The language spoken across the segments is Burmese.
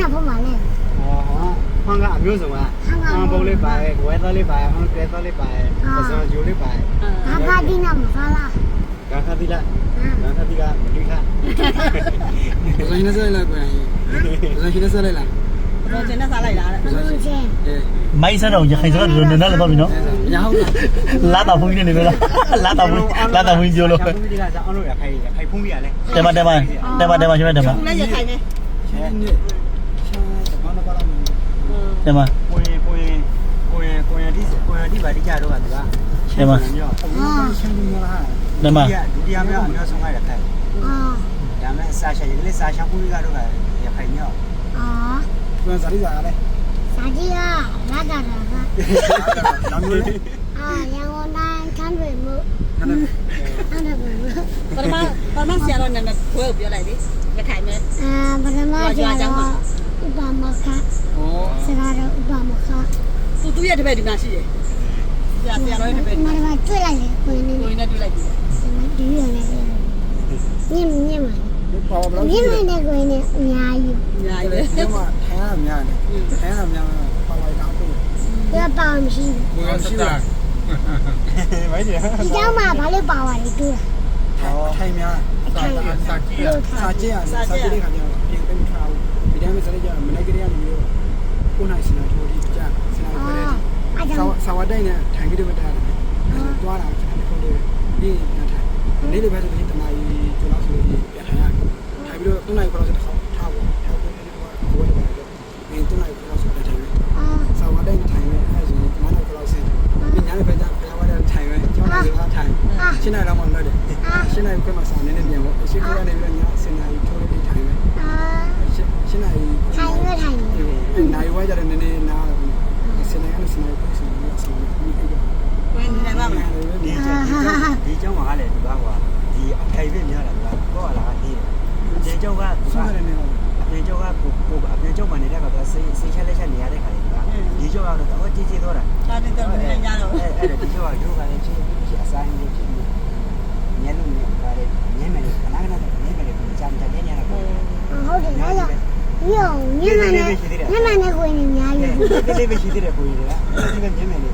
နာဖို့ပါလေဟောဟောကအမျိုးစုံကဟောပုံလေးပါတယ်ဝဲသားလေးပါတယ်ဟောကဲသားလေးပါတယ်ပစောဂျိုလေးပါတယ်ဘာသာဒီနာမဖာလားဂါခတိလားဂါခတိကမတိခဘယ်လိုနေစားလိုက်ကွာဘယ်လိုနေစားလိုက်လားတော့ကျင်းနဲ့စားလိုက်တာတဲ့ဘလုံးချင်းအေးမိုင်းစတော့ရခိုင်စတော့နည်းနည်းလည်းတော့ပြီနော်ရဟုတ်လားလာတော့ဘုန်းကြီးနေနေလားလာတော့ဘုန်းလာတော့ဘုန်းကြီးပြောလို့ဘုန်းကြီးကစားအောင်လို့ရခိုင်ရခိုင်ဖုန်းပြရလဲတယ်မတယ်မတယ်မတယ်မရှင်တယ်မခုလည်းရခိုင်နေရှင်းနေရှာဘာနာပါလား တယ်မကိုရင်ကိုရင်ကိုရင်ကိုရင်ဒီကိုရင်ဒီပါတိကြတော့ကသူကတယ်မညောရှင်းနေမလားတယ်မဒုတိယမြောက်အမျိုးဆုံးကရခိုင်အော်ဒါမဲ့စာရှာရကလေးစာရှာဖုန်းကြီးကတော့ရခိုင်ညောအော်ဘယ်စားရစားလဲစာကြီးကလာတာတာကလမ်းလို့လေအာရန်ကုန်တိုင်းချမ်းတွေမှုအဲ့ဒါပဲပထမပထမဆရာတော်နာမည်ဘွဲကိုပြောလိုက်လေရခိုင်မဲအာပထမကျတော့ ဥပမခ ဩ စကားတော့ဥပမခ သူသူရဲ့တပည့်ဒီမှာရှိတယ်ဆရာဆရာတော်ရဲ့တပည့် မမတွေ့လိုက်လေကိုင်းနေ ကိုရင်းနဲ့တွေ့လိုက်ပြီ ဒီရနေညင်ညင်မ ပါဘယ် ညင် လို မနဲ့ကိုင်းနေအများကြီး အများကြီးပဲ ဒီမှာထိုင်ရများတယ်ထိုင်ရများပါဝိုင်တော့ဘူး ပြပါမရှိ ဘယ်ရှိလဲ မိုင်းတယ် ဘူးဒီเจ้าမှာဘာလို့ပါသွားလဲတူး ထိုင်များ ထိုင်စာကြည့် စာကြည့်ရစာကြည့်တဲ့ခါကျတော့ပြင်ပြင်ထားဘူးဒီ တိုင်းမှာစလိုက်ကြမနေ့ကလေးကနေပြီးတော့ကိုနိုင်စင်တော်ထိုးဒီကြာစင်တော်အော်ပဲအဲ့ဒါဆာဆာဝတိုင်းနဲ့ထိုင်ပြီးတော့မတားတယ်တွားတာကျွန်တော်ခုလေးဒီပြန်ထိုင်နေ့လေးပဲဆိုရင်တနာကြီးကျွန်တော်ဆိုရင်ပြန်ထိုင်ရထိုင်ပြီးတော့၃နိုင်ခေါ်လို့တစ်ခေါက်ထားဖို့ထားဖို့နေတော့ဘယ်လိုလဲမင်း၃နိုင်ခေါ်လို့ဆိုပြန်ထိုင်အော်ဆာဝတိုင်းထိုင်ရဲအဲဆိုရင်9နိုင်ခေါ်လို့ဆင်းဒီညနေပဲကြာဘယ်ဝါတဲ့ထိုင်ရဲကျွန်တော်ကထိုင်ရှင်းနိုင်တော့မှလို့တယ်ရှင်းနိုင်ခွင့်မှာစာနေနေပြန်ပေါ့ရှင်းခွင့်ကနေပြီးတော့ညစင်နာကြီးထိုးလေးထိုင်ရဲ အာ ရှင်းနိုင် ထိုင်ရထိုင်နေ နိုင်ဝါကြတယ်နည်းနည်းနားစင်နာကနေစင်နာကိုဆိုရင်ဆောင်းပြီးပြီးတော့ကိုရင်းနေပါမလားဒီကျဒီကျောင်းမှာလည်းဒီပါကွာဒီအခိုင်ပဲများတာကွာတော့လာနေတယ်ဒီကျောင်းကသူဆောင်းကတယ်နေတော့အပြင်ကျောင်းကကိုကိုအပြင်ကျောင်းမှာနေတဲ့ကတော့စိတ်စိတ်ချက်လက်ချက်နေရတဲ့ခါလေးကွာဒီကျောင်းကတော့တော့ကြည်ကြည်တော့တာဒါတင်တယ်နေကြတော့အဲ့အဲ့ဒီကျောင်းကယောဂလည်းချင်းချင်းအဆိုင်လေးချင်းညလုံးနဲ့ဒါလည်းညမယ်ခဏခဏညမယ်ကိုကြာကြာညညတာကို ဟုတ်တယ်လားညော ညမနဲ့ညမနဲ့ကိုင်းနေအများကြီးဒီလေးပဲရှိသေးတယ်ကိုကြီးကဒီကညမယ်လေ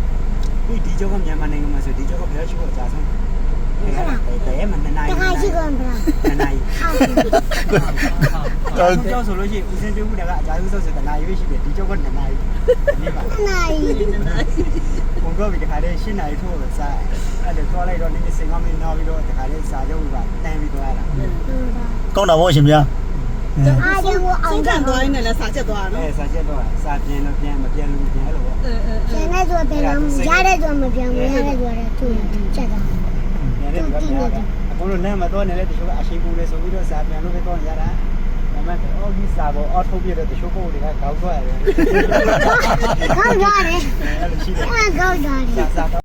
ဒီဒီကျောင်းကမြန်မာနိုင်ငံမှာဆိုဒီကျောင်းကဘယ်ရှိဖို့အစားဆုံးတဲ့မနနိုင်တခါရှိကုန်ပါလားနနိုင်ဟုတ်ကျောင်းဆိုလို့ရှိရင်ဦးစင်းတူးမှုတွေကအကြာဆုံးဆိုတနာရွေးရှိတယ်ဒီကျောင်းကနနိုင်ဒီပါနိုင်ပုံတော့ဒီခါလေးရှင်းနိုင်ထိုးပဲစားအဲ့ဒါသွားလိုက်တော့ဒီစင်ကောင်းလေးနောက်ပြီးတော့ဒီခါလေးစာချုပ်ကတန်းပြီးသွားတာကောင်းတာဗောရှင်ဗျာ အားကြောင့်အောဆုံးင်ခံခံသွားသွားရင်းနဲ့လည်းစာချက်သွားတာအဲနော်စာချက်တော့စာပြန်လို့ပြန်မပြန်လို့ပြန်အဲ့လိုပေါ့အဲအဲကျန်တဲ့ဆိုပြန်လာရတဲ့ဆိုမပြန်ဘူးရတဲ့ဆိုတော့သူချက်တော့ပြန်တယ်ကပြန်တာအခုလိုနဲ့မတော့နေတဲ့တချို့ကအရှိန်ပူနေဆိုပြီးတော့စာပြန်လို့ပဲတော့ရတာဒါမှမဟုတ်အော်ဒီစာပေါ်အော်ထုတ်ပြတဲ့တချို့ပုံတွေကကောက်သွားတယ်ကောက်ကြတယ်အဲ့လိုရှိတယ်အဲ့ကောက်ကြတယ်စာစာ